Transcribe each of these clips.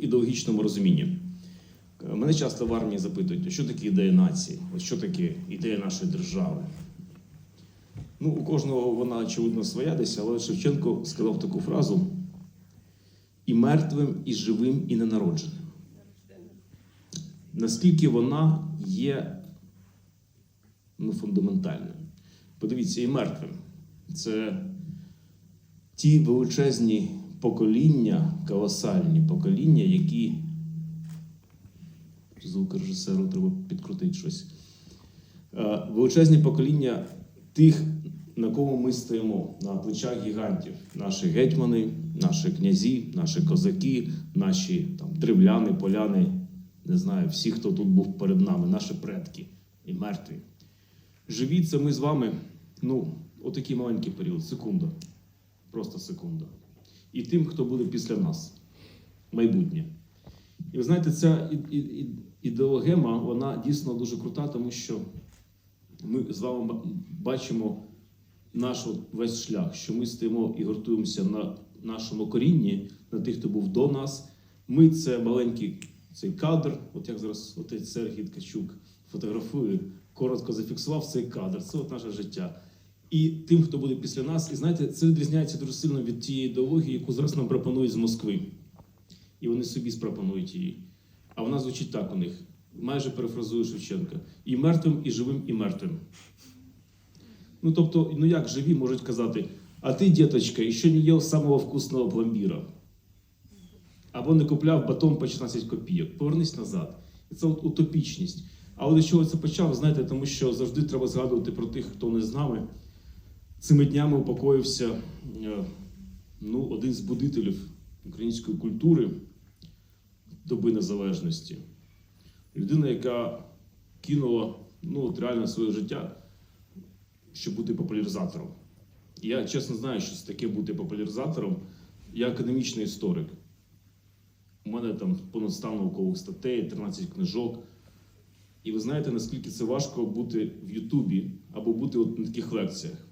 ідеологічному розумінні. Мене часто в армії запитують, що таке ідея нації? Що таке ідея нашої держави? Ну, у кожного вона, очевидно, своя десь, але Шевченко сказав таку фразу: і мертвим, і живим, і ненародженим. Наскільки вона є ну, фундаментальною. Подивіться, і мертвим. Це ті величезні покоління, колосальні покоління, які звукорежисеру треба підкрутити щось. Е, Величезні покоління тих, на кому ми стоїмо, на плечах гігантів. Наші гетьмани, наші князі, наші козаки, наші там, древляни, поляни, не знаю, всі, хто тут був перед нами, наші предки і мертві. Живі це ми з вами, ну, отакий маленький період, секунда. Просто секунда. І тим, хто буде після нас, майбутнє. І ви знаєте, ця і- і- і- ідеологема, вона дійсно дуже крута, тому що ми з вами бачимо наш весь шлях, що ми стоїмо і гуртуємося на нашому корінні, на тих, хто був до нас. Ми це маленький цей кадр, от як зараз отець Сергій Ткачук фотографує, коротко зафіксував цей кадр. Це от наше життя. І тим, хто буде після нас, і знаєте, це відрізняється дуже сильно від тієї ідеології, яку зараз нам пропонують з Москви. І вони собі спропонують її. А вона звучить так у них, майже перефразую Шевченка: і мертвим, і живим, і мертвим. Ну тобто, ну як живі можуть казати, а ти, діточка, ще не їв самого вкусного пломбіра. Або не купляв батон по 16 копійок. Повернись назад. І це от утопічність. Але до чого це почав, знаєте, тому що завжди треба згадувати про тих, хто не з нами. Цими днями упокоївся е, ну, один з будителів української культури доби незалежності. Людина, яка кинула ну, от реально своє життя, щоб бути популяризатором. Я чесно знаю, що це таке бути популяризатором. Я академічний історик. У мене там понад 100 наукових статей, 13 книжок. І ви знаєте, наскільки це важко бути в Ютубі або бути от на таких лекціях.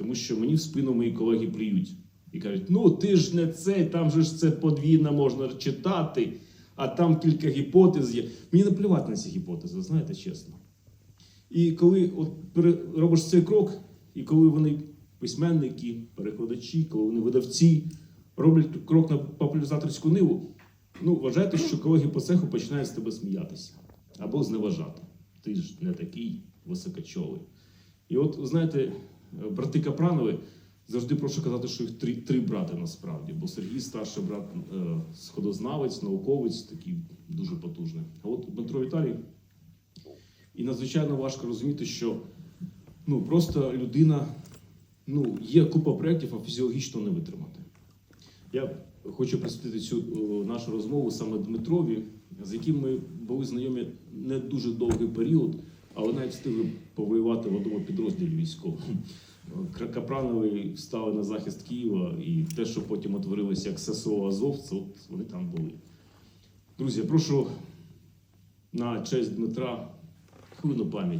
Тому що мені в спину мої колеги плюють і кажуть: ну ти ж не цей, там же ж це подвійно можна читати, а там кілька гіпотез є. Мені не плювати на ці гіпотези, знаєте, чесно. І коли от робиш цей крок, і коли вони письменники, перекладачі, коли вони видавці роблять крок на популяризаторську ниву, ну вважайте, що колеги по цеху починають з тебе сміятися або зневажати. Ти ж не такий високочолий. І от, знаєте, брати Капранови завжди прошу казати, що їх три, три брати насправді, бо Сергій старший брат е, сходознавець, науковець, такий дуже потужний. А от Дмитро Віталій. І надзвичайно важко розуміти, що ну, просто людина, ну, є купа проєктів, а фізіологічно не витримати. Я хочу присвятити цю о, нашу розмову саме Дмитрові, з яким ми були знайомі не дуже довгий період, але навіть встигли повоювати в одному підрозділі військовому. Капранові стали на захист Києва, і те, що потім утворилося як ССО Азов, це от вони там були. Друзі, прошу на честь Дмитра хвилину пам'яті.